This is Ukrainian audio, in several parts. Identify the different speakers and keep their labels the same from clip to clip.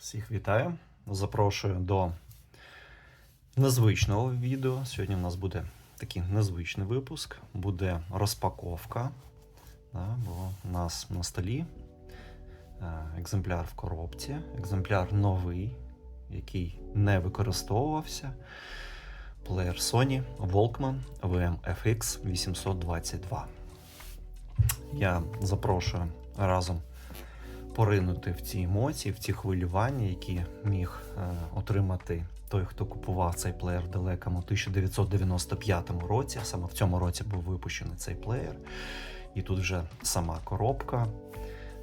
Speaker 1: Всіх вітаю. Запрошую до незвичного відео. Сьогодні у нас буде такий незвичний випуск. Буде розпаковка. Да, бо у нас на столі е, екземпляр в коробці, екземпляр новий, який не використовувався. Плеєр Sony Walkman VM-FX 822. Я запрошую разом поринути в ці емоції, в ці хвилювання, які міг е, отримати той, хто купував цей плеєр в далекому 1995 році. Саме в цьому році був випущений цей плеєр. І тут вже сама коробка,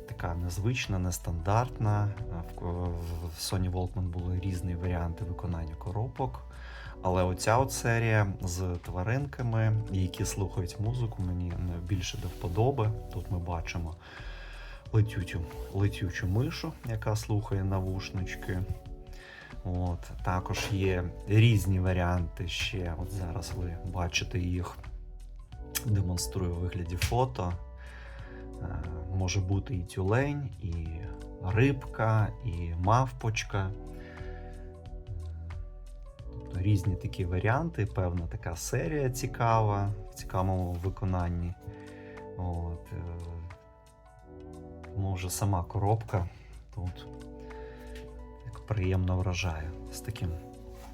Speaker 1: така незвична, нестандартна. Е, В в Sony Walkman були різні варіанти виконання коробок. Але оця от серія з тваринками, які слухають музику, мені більше до вподоби. Тут ми бачимо летючу, летючу мишу, яка слухає навушнички. От, також є різні варіанти ще. От зараз ви бачите їх, демонструю у вигляді фото. Е, Може бути і тюлень, і рибка, і мавпочка. Тобто різні такі варіанти, певна така серія цікава, в цікавому виконанні. От, е, вже сама коробка тут як приємно вражає з таким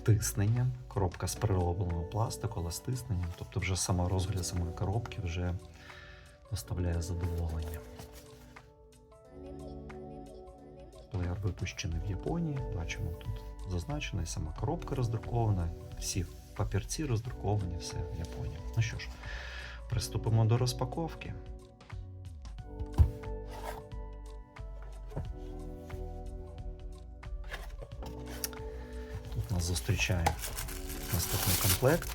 Speaker 1: тисненням. Коробка з переробленого пластику, але з тисненням. Тобто вже сама розгляд самої коробки вже доставляє задоволення. Плеєр випущений в Японії. Бачимо тут зазначена і сама коробка роздрукована, всі папірці роздруковані, все в Японії. Ну що ж, приступимо до розпаковки. Нас зустрічає наступний комплект.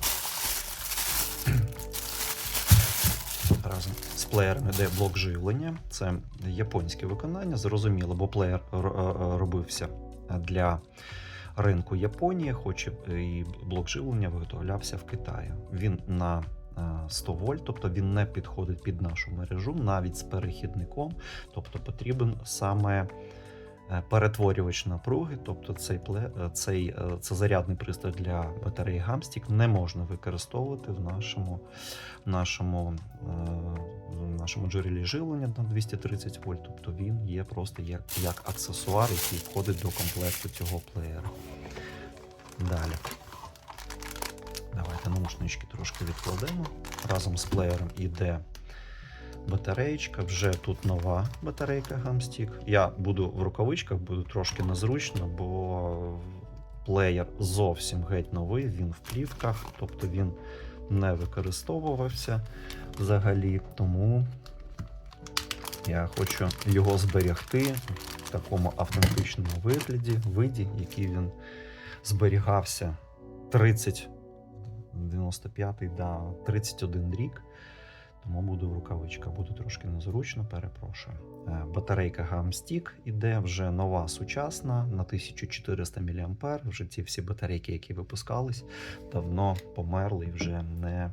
Speaker 1: Разом з плеєром йде блок живлення. Це японське виконання, зрозуміло, бо плеєр е, робився для ринку Японії, хоч і блок живлення виготовлявся в Китаї. Він на е, 100 вольт, тобто він не підходить під нашу мережу, навіть з перехідником. Тобто потрібен саме е, перетворювач напруги, тобто цей, е, цей е, це зарядний пристрій для батареї Гамстік не можна використовувати в нашому, нашому, е, в нашому джерелі живлення на 230 вольт. Тобто він є просто як, як аксесуар, який входить до комплекту цього плеєра. Далі. Давайте наушнички трошки відкладемо. Разом з плеєром іде батареєчка. Вже тут нова батарейка Гамстік. Я буду в рукавичках, буду трошки незручно, бо плеєр зовсім геть новий, він в плівках, тобто він не використовувався взагалі. Тому я хочу його зберегти в такому автентичному вигляді, виді, який він зберігався 30 95-й, да, 31 рік. Тому буду в рукавичках, буде трошки незручно, перепрошую. Е, Батарейка Gamstick іде вже нова сучасна на 1400 мА. Вже ці всі батарейки, які випускались, давно померли і вже не,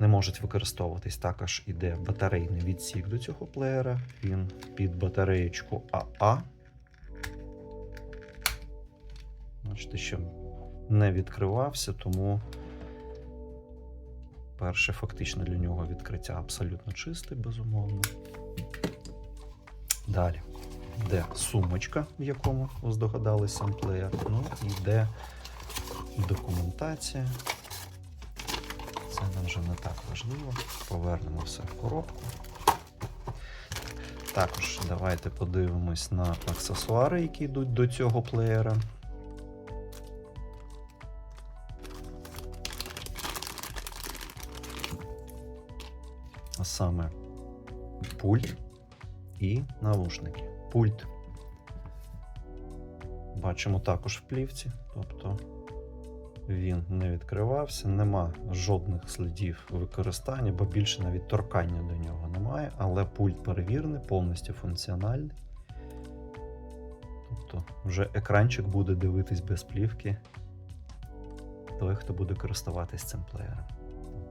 Speaker 1: не можуть використовуватись. Також іде батарейний відсік до цього плеєра. Він під батареєчку АА. Бачите, що не відкривався, тому перше фактично для нього відкриття абсолютно чисте, безумовно. Далі йде сумочка, в якому ви здогадались сам плеєр. Ну і йде документація. Це нам вже не так важливо. Повернемо все в коробку. Також давайте подивимось на аксесуари, які йдуть до цього плеєра. Саме пульт і навушники. Пульт бачимо також в плівці, тобто він не відкривався, нема жодних слідів використання, бо більше навіть торкання до нього немає, але пульт перевірений, повністю функціональний. Тобто вже екранчик буде дивитись без плівки той, хто буде користуватись цим плеєром.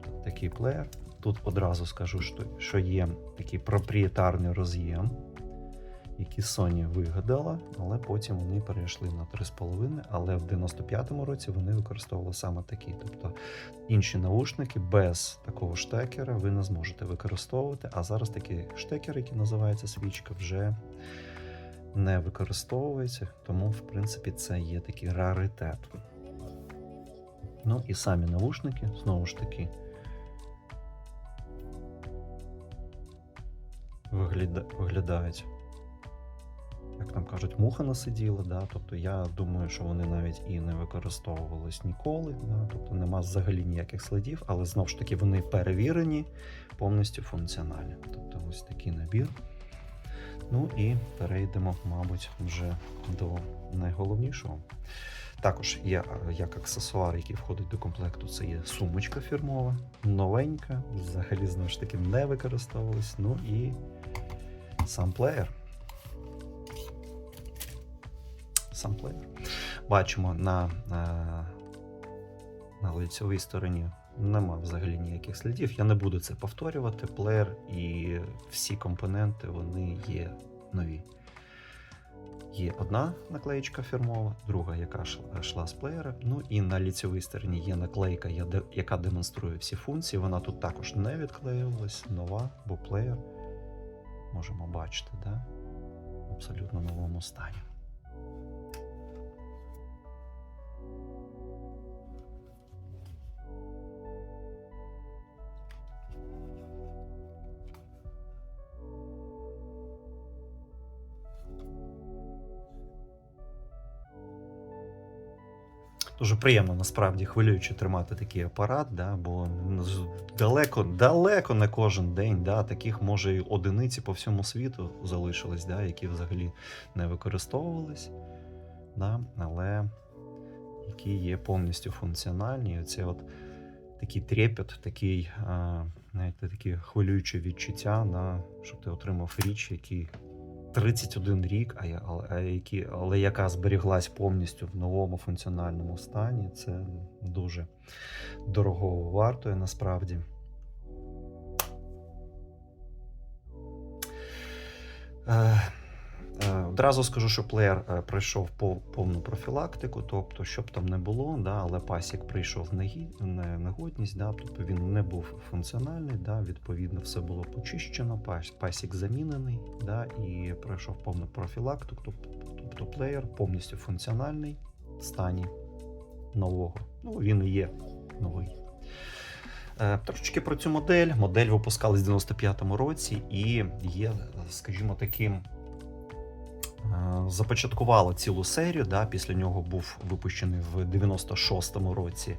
Speaker 1: Тобто такий плеєр. Тут одразу скажу, що, є такий проприєтарний роз'єм, які Sony вигадала, але потім вони перейшли на 3,5, але в 95-му році вони використовували саме такі. Тобто інші наушники без такого штекера ви не зможете використовувати. А зараз такий штекер, який називається свічка, вже не використовується, тому, в принципі, це є такий раритет. Ну і самі навушники, знову ж таки, вигляда... виглядають, як там кажуть, муха насиділа. Да? Тобто я думаю, що вони навіть і не використовувались ніколи. Да? Тобто нема взагалі ніяких слідів, але знову ж таки вони перевірені, повністю функціональні. Тобто ось такий набір. Ну і перейдемо, мабуть, вже до найголовнішого. Також є е, як аксесуар, який входить до комплекту, це є сумочка фірмова, новенька, взагалі знову ж таки не використовувалась. Ну і сам плеєр. Сам плеєр. Бачимо на, на, на лицьовій стороні нема взагалі ніяких слідів. Я не буду це повторювати. Плеєр і всі компоненти вони є нові. Є одна наклеєчка фірмова, друга, яка шла- йшла з плеєра. Ну і на ліцевій стороні є наклейка, яка демонструє всі функції. Вона тут також не відклеювалась, нова, бо плеєр можемо бачити, да? в абсолютно новому стані. Дуже приємно насправді хвилююче тримати такий апарат, да, бо далеко, далеко не кожен день да, таких може і одиниці по всьому світу залишились, да, які взагалі не використовувались, да, але які є повністю функціональні. Оце от такий трепет, такий, знаєте, такі хвилюючі відчуття, да, щоб ти отримав річ, який 31 рік, а, але, а які, але яка зберіглась повністю в новому функціональному стані, це дуже дорого вартує насправді. Е, Одразу скажу, що плеєр е, пройшов пов- повну профілактику, тобто, щоб там не було, да, але пасік прийшов негодність, да, тобто він не був функціональний, да, відповідно, все було почищено, пасік замінений, да, і пройшов повну профілактику, тобто, плеєр повністю функціональний в стані нового. Ну, він і є новий. Е, Трошечки про цю модель. Модель випускалась в 95-му році і є, скажімо, таким. Е, Започаткувала цілу серію. Да, після нього був випущений в 96-му році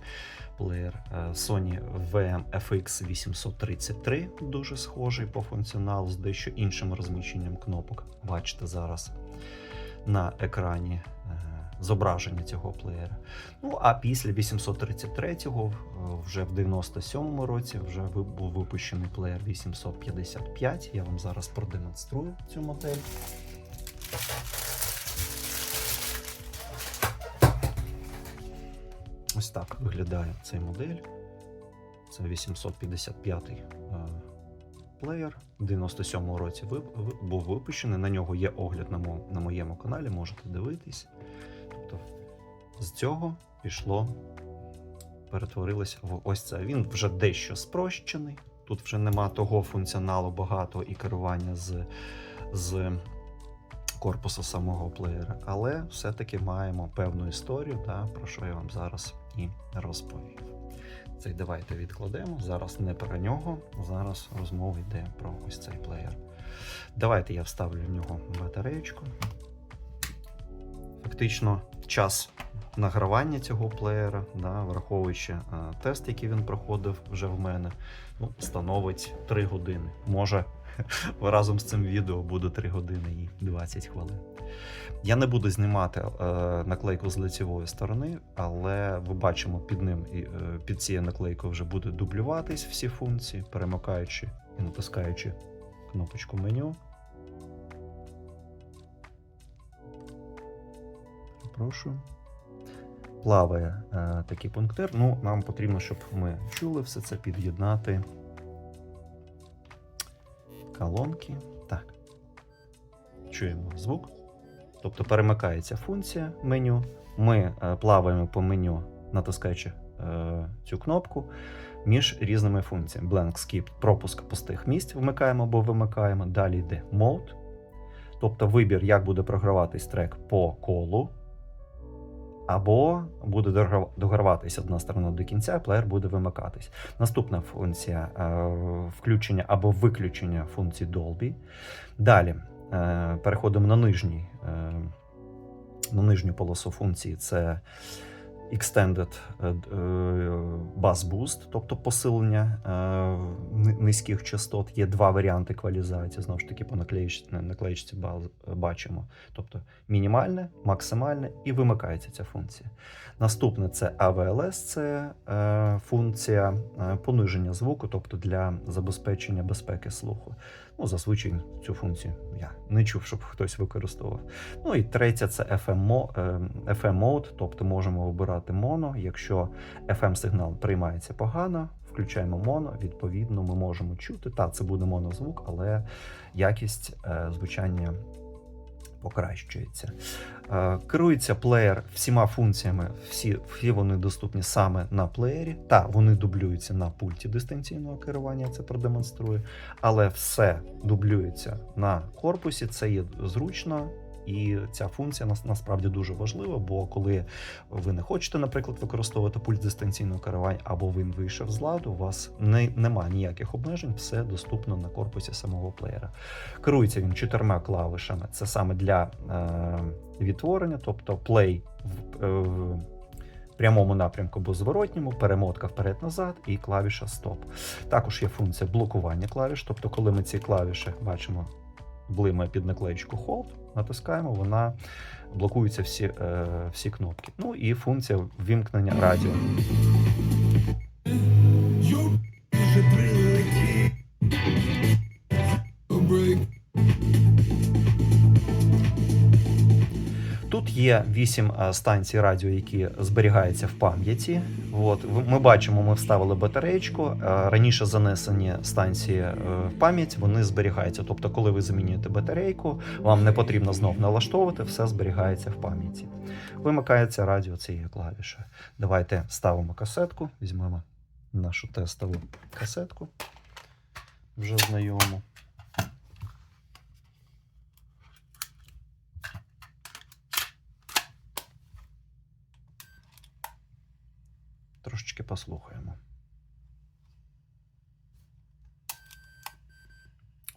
Speaker 1: плеєр е, Sony VMFX 833, дуже схожий по функціоналу з дещо іншим розміщенням кнопок. Бачите зараз на екрані е, зображення цього плеєра. Ну а після 833-го, е, вже в 97-му році, вже був випущений плеєр 855. Я вам зараз продемонструю цю модель. Ось так виглядає цей модель. Це 855 е, плеєр. В 97-му році був випущений. На нього є огляд на, мо- на моєму каналі, можете дивитись. Тобто з цього пішло, перетворилось в ось це. Він вже дещо спрощений. Тут вже нема того функціоналу багато і керування з, з корпусу самого плеєра. Але все-таки маємо певну історію, да, про що я вам зараз і розповів. Цей давайте відкладемо. Зараз не про нього. Зараз розмова йде про ось цей плеєр. Давайте я вставлю в нього батареєчку. Фактично, час награвання цього плеєра, да, враховуючи е, тест, який він проходив вже в мене, ну, становить 3 години. Може, разом з цим відео буде 3 години і 20 хвилин. Я не буду знімати е, наклейку з лицевої сторони, але ви бачимо під ним е, під цією наклейкою вже буде дублюватись всі функції, перемикаючи і натискаючи кнопочку меню. Прошу. Плаває е, такий пунктир. Ну, нам потрібно, щоб ми чули все це, під'єднати колонки. Так. чуємо звук. Тобто перемикається функція меню. Ми е, плаваємо по меню, натискаючи е, цю кнопку між різними функціями. Blank skip пропуск пустих місць вмикаємо або вимикаємо. Далі йде Mode, тобто вибір, як буде програватись трек по колу. Або буде догорватися одна сторона до кінця, плеєр буде вимикатись. Наступна функція е, включення або виключення функції Dolby. Далі е, переходимо на нижній, е, на нижню полосу функції. Це Extended е, д- е, Bass Boost, тобто посилення е, низьких частот. Є два варіанти еквалізації. Знову ж таки, по наклеїч- на наклеїчці бачимо. Тобто мінімальне, максимальне і вимикається ця функція. Наступне це AVLS, це е, функція е, пониження звуку, тобто для забезпечення безпеки слуху. Ну, зазвичай цю функцію я не чув, щоб хтось використовував. Ну і третя це FM, мо- е, Mode, тобто можемо обирати моно. Якщо FM сигнал приймається погано, включаємо моно, відповідно, ми можемо чути. Та це буде монозвук, але якість е, звучання покращується. Е, Керується плеєр всіма функціями, всі, всі вони доступні саме на плеєрі. Та вони дублюються на пульті дистанційного керування, це продемонструю. Але все дублюється на корпусі, це є зручно. І ця функція нас- насправді дуже важлива, бо коли ви не хочете, наприклад, використовувати пульт дистанційного керування, або він вийшов з ладу, у вас не, немає ніяких обмежень, все доступно на корпусі самого плеєра. Керується він чотирма клавишами. Це саме для е, відтворення, тобто play в, е, прямому напрямку або зворотньому, перемотка вперед-назад і клавіша стоп. Також є функція блокування клавіш, тобто, коли ми ці клавіші бачимо, блимає під наклеєчку Hold, натискаємо, вона блокуються всі, е, всі кнопки. Ну і функція ввімкнення радіо. Є 8 станцій радіо, які зберігаються в пам'яті. От ми бачимо, ми вставили батареєчку. е, Раніше занесені станції е, в пам'ять, вони зберігаються. Тобто, коли ви замінюєте батарейку, вам не потрібно знов налаштовувати, все зберігається в пам'яті. Вимикається радіо цією клавішею. Давайте ставимо касетку, візьмемо нашу тестову касетку, вже знайому. Трошечки послухаємо.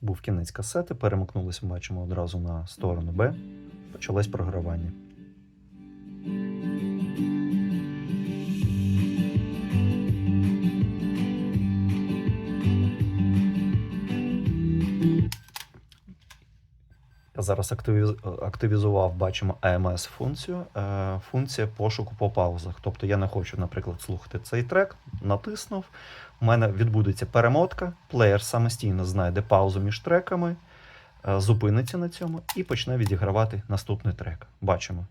Speaker 1: Був кінець касети, перемикнулися, бачимо одразу на сторону Б. Почалось програвання. Зараз активізував, бачимо AMS функцію. Е, Функція пошуку по паузах. Тобто я не хочу, наприклад, слухати цей трек, натиснув. У мене відбудеться перемотка, плеєр самостійно знайде паузу між треками, е, зупиниться на цьому і почне відігравати наступний трек. Бачимо.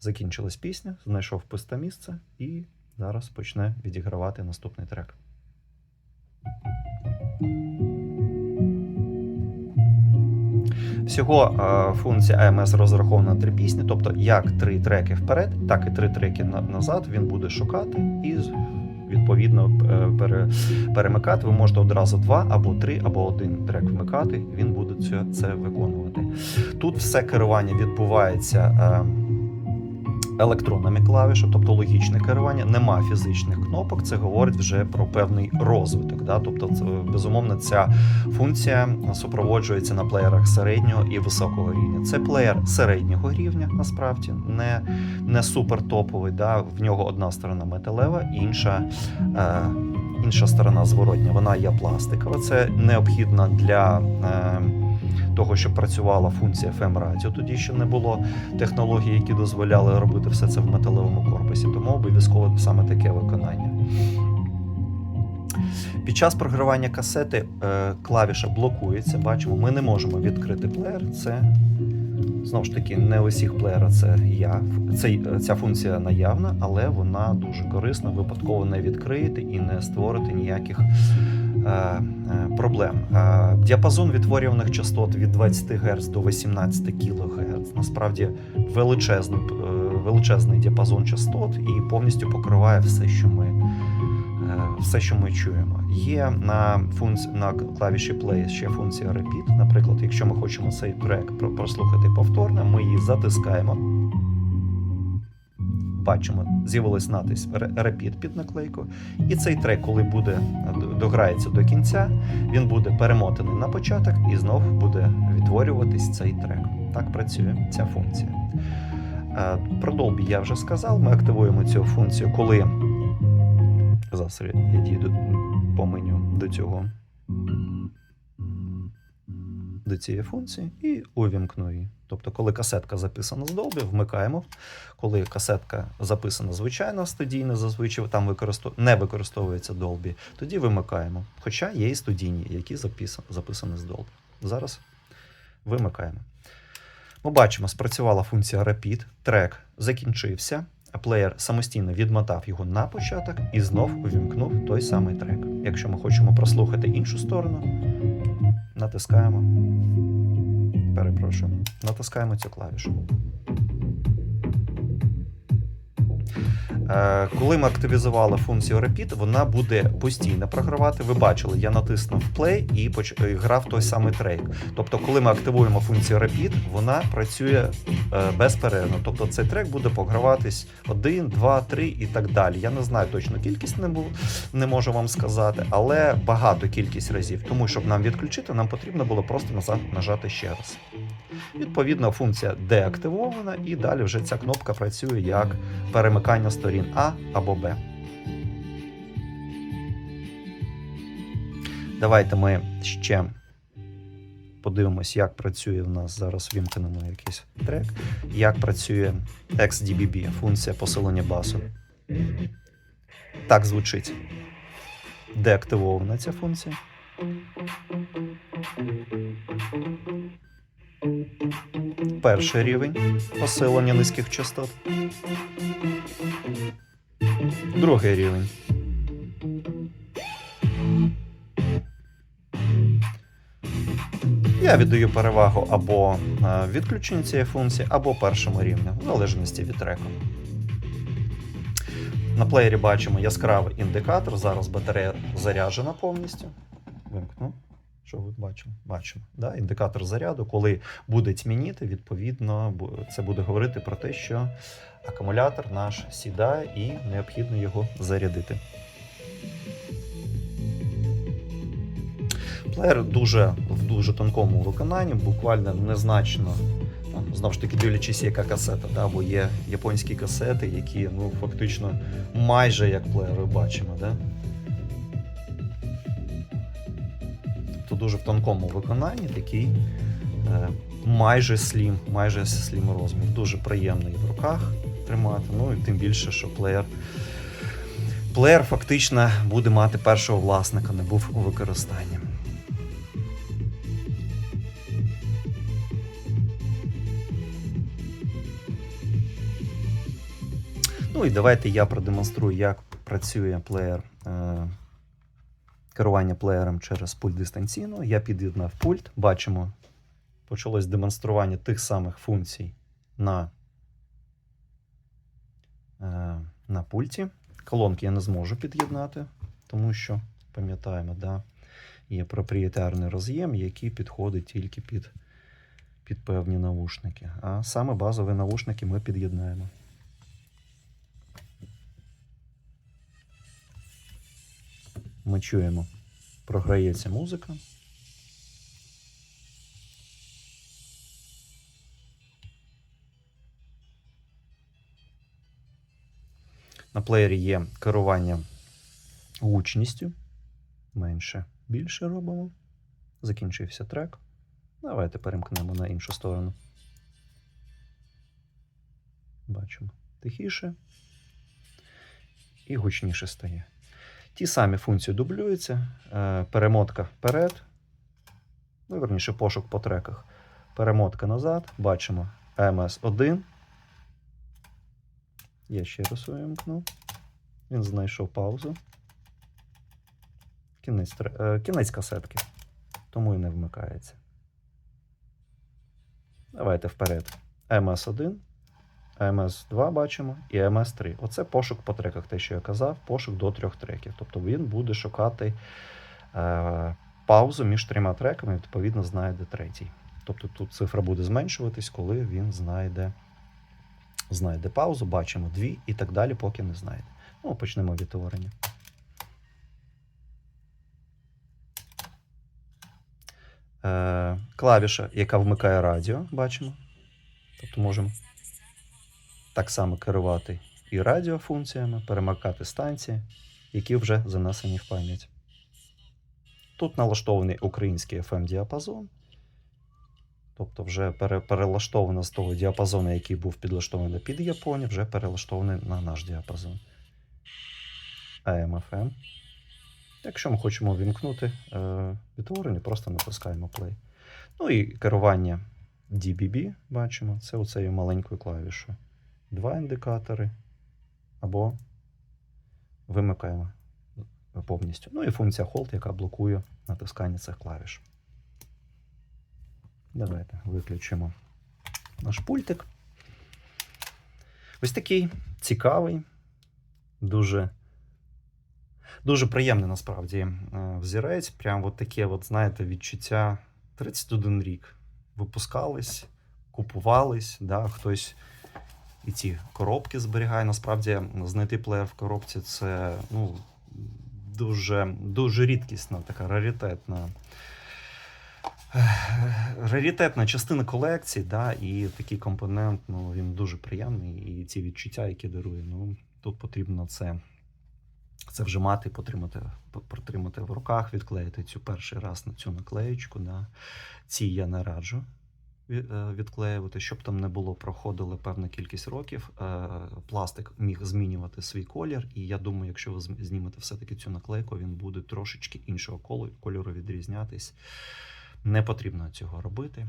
Speaker 1: Закінчилась пісня, знайшов пусте місце і зараз почне відігравати наступний трек. Всього е, функція AMS розрахована на три пісні, тобто як три треки вперед, так і три треки на- назад він буде шукати і відповідно е, пере, перемикати. Ви можете одразу два або три, або один трек вмикати. Він буде це, це виконувати. Тут все керування відбувається. Е, електронними клавішами, тобто логічне керування, нема фізичних кнопок. Це говорить вже про певний розвиток. Да? Тобто, це, безумовно, ця функція супроводжується на плеєрах середнього і високого рівня. Це плеєр середнього рівня, насправді, не, не супер топовий. Да? В нього одна сторона металева, інша. Е, Інша сторона зворотня, вона є пластикова. Це необхідно для е, того, щоб працювала функція FM радіо. Тоді ще не було технологій, які дозволяли робити все це в металевому корпусі, тому обов'язково саме таке виконання. Під час програвання касети е, клавіша блокується. Бачимо, ми не можемо відкрити плеєр. Це знову ж таки не у всіх плеєра це я. Це, ця функція наявна, але вона дуже корисна. Випадково не відкриєте і не створите ніяких е, е, проблем. Е, діапазон відтворюваних частот від 20 Гц до 18 кГц. Насправді величезний, е, величезний діапазон частот і повністю покриває все, що ми, е, все, що ми чуємо. Є на функці на клавіші Play ще функція Repeat. Наприклад, якщо ми хочемо цей трек прослухати повторно, ми її затискаємо. Бачимо, з'явилась «Ре- Repeat під наклейку. І цей трек, коли буде дограється до кінця, він буде перемотаний на початок і знов буде відтворюватись цей трек. Так працює ця функція. Е, Про Dolby я вже сказав. Ми активуємо цю функцію, коли зараз я дійду по меню до цього до цієї функції і увімкну її. Тобто, коли касетка записана з Dolby, вмикаємо. Коли касетка записана звичайно студійно, зазвичай там використов... не використовується Dolby, тоді вимикаємо. Хоча є і студійні, які записан... записані з Dolby. Зараз вимикаємо. Ми бачимо, спрацювала функція Repeat, трек закінчився, а плеєр самостійно відмотав його на початок і знов увімкнув той самий трек. Якщо ми хочемо прослухати іншу сторону, натискаємо. Перепрошую, натискаємо цю клавішу. Коли ми активізували функцію Repeat, вона буде постійно програвати. Ви бачили, я натиснув Play і поч- грав той самий трек. Тобто, коли ми активуємо функцію Repeat, вона працює е, безперервно. Тобто цей трек буде програватись 1, 2, 3 і так далі. Я не знаю точну кількість, не, бу- не можу вам сказати, але багато кількість разів. Тому щоб нам відключити, нам потрібно було просто назад нажати ще раз. Відповідно, функція деактивована, і далі вже ця кнопка працює як перемикання сторін А або Б. Давайте ми ще подивимось, як працює в нас зараз вімкнемо якийсь трек, як працює XDBB, функція посилення басу. Так звучить. Деактивована ця функція. Перший рівень посилення низьких частот. Другий рівень. Я віддаю перевагу або е, відключенню цієї функції, або першому рівню, в залежності від треку. На плеєрі бачимо яскравий індикатор. Зараз батарея заряджена повністю. Вимкну. Що ви бачимо? Бачимо. Да? Індикатор заряду. Коли буде тьмяніти, відповідно, це буде говорити про те, що акумулятор наш сідає і необхідно його зарядити. Плеєр дуже в дуже тонкому виконанні, буквально незначно. Знову ж таки, дивлячись, яка касета, да? бо є японські касети, які ну, фактично майже як плеєри бачимо. Да? Тобто дуже в тонкому виконанні такий е, майже слім, майже слім розмір. Дуже приємний в руках тримати. Ну і тим більше, що плеєр. Плеєр фактично буде мати першого власника, не був у використанні. Ну і давайте я продемонструю, як працює плеєр. Керування плеєром через пульт дистанційно. Я під'єднав пульт. Бачимо, почалось демонстрування тих самих функцій на, е, на пульті. Колонки я не зможу під'єднати, тому що, пам'ятаємо, да, є проприєтарний роз'єм, який підходить тільки під, під певні навушники. А саме базові навушники ми під'єднаємо. Ми чуємо, програється музика. На плеєрі є керування гучністю. Менше більше робимо. Закінчився трек. Давайте перемкнемо на іншу сторону. Бачимо тихіше і гучніше стає. Ті самі функції дублюються. Е, Перемотка вперед. Ну, верніше, пошук по треках. Перемотка назад. Бачимо MS1. Я ще раз увімкну. Він знайшов паузу. кінець, е, кінець касетки. Тому і не вмикається. Давайте вперед. MS1, MS2 бачимо і MS3. Оце пошук по треках, те, що я казав, пошук до трьох треків. Тобто він буде шукати е, паузу між трьома треками, відповідно, знайде третій. Тобто тут цифра буде зменшуватись, коли він знайде, знайде паузу, бачимо дві і так далі, поки не знайде. Ну, почнемо від творення. Е, клавіша, яка вмикає радіо, бачимо. Тобто можемо так само керувати і радіофункціями, перемикати станції, які вже занесені в пам'ять. Тут налаштований український FM-діапазон. Тобто, вже пере- перелаштовано з того діапазону, який був підлаштований під Японію, вже перелаштований на наш діапазон. AM-FM. Якщо ми хочемо вімкнути е, відтворення, просто натискаємо play. Ну і керування DBB, бачимо, це оцею маленькою клавішою. Два індикатори або вимикаємо повністю. Ну і функція Hold, яка блокує натискання цих клавіш. Давайте виключимо наш пультик. Ось такий цікавий, дуже, дуже приємний насправді е, взірець. Прям от таке, от, знаєте, відчуття 31 рік. Випускались, купувались, да, хтось і ці коробки зберігає. Насправді, знайти плеєр в коробці це ну, дуже, дуже рідкісна, така раритетна. Раритетна частина колекції, да, і такий компонент, ну, він дуже приємний. І ці відчуття, які дарує, ну, тут потрібно це, це вже мати, потримати, протримати в руках, відклеїти цю перший раз на цю наклеєчку. Да. Ці я не раджу е, відклеювати, щоб там не було, проходило певна кількість років. е, Пластик міг змінювати свій колір, і я думаю, якщо ви знімете все-таки цю наклейку, він буде трошечки іншого кольору відрізнятись. Не потрібно цього робити.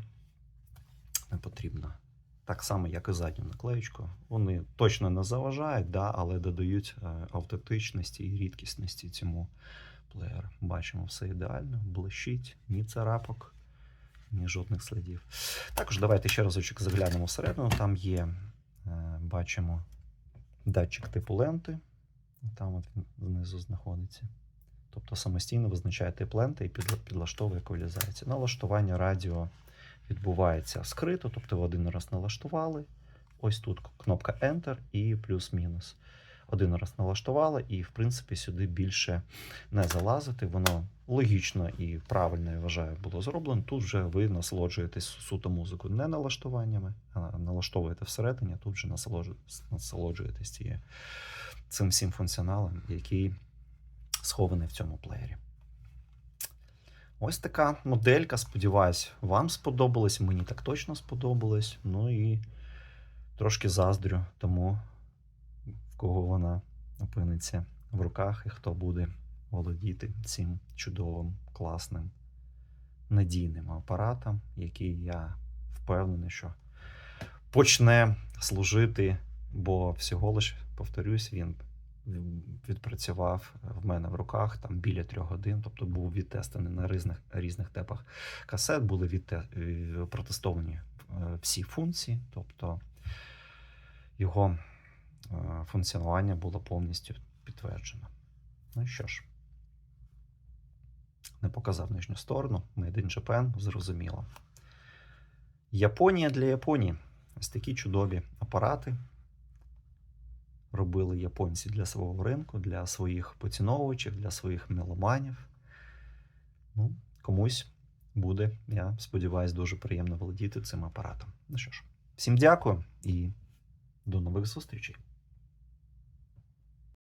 Speaker 1: Не потрібно. Так само, як і задню наклеєчку. Вони точно не заважають, да, але додають е, автентичності і рідкісності цьому плеєру. Бачимо, все ідеально, блищить, ні царапок, ні жодних слідів. Також давайте ще разочок заглянемо всередину. Там є, е, бачимо, датчик типу ленти. Там от він знизу знаходиться. Тобто самостійно визначає тип ленти і підлаштовує еквалізацію. Налаштування радіо відбувається скрито, тобто ви один раз налаштували. Ось тут кнопка Enter і плюс-мінус. Один раз налаштували, і, в принципі, сюди більше не залазити. Воно логічно і правильно, я вважаю, було зроблено. Тут вже ви насолоджуєтесь суто музику не налаштуваннями, а налаштовуєте всередині, тут вже насолоджуєтесь, цією, цим всім функціоналом, який схований в цьому плеєрі. Ось така моделька. Сподіваюсь, вам сподобалось. Мені так точно сподобалось. Ну і трошки заздрю тому, в кого вона опиниться в руках і хто буде володіти цим чудовим, класним, надійним апаратом, який я впевнений, що почне служити, бо всього лиш, повторюсь, він відпрацював в мене в руках там біля трьох годин, тобто був відтестаний на різних, різних типах касет, були відте, е, протестовані е, всі функції, тобто його функціонування було повністю підтверджено. Ну що ж, не показав нижню сторону. Made in Japan, зрозуміло. Японія для Японії. Ось такі чудові апарати. Робили японці для свого ринку, для своїх поціновувачів, для своїх меломанів. Ну, комусь буде, я сподіваюся, дуже приємно володіти цим апаратом. Ну що ж, всім дякую і до нових зустрічей.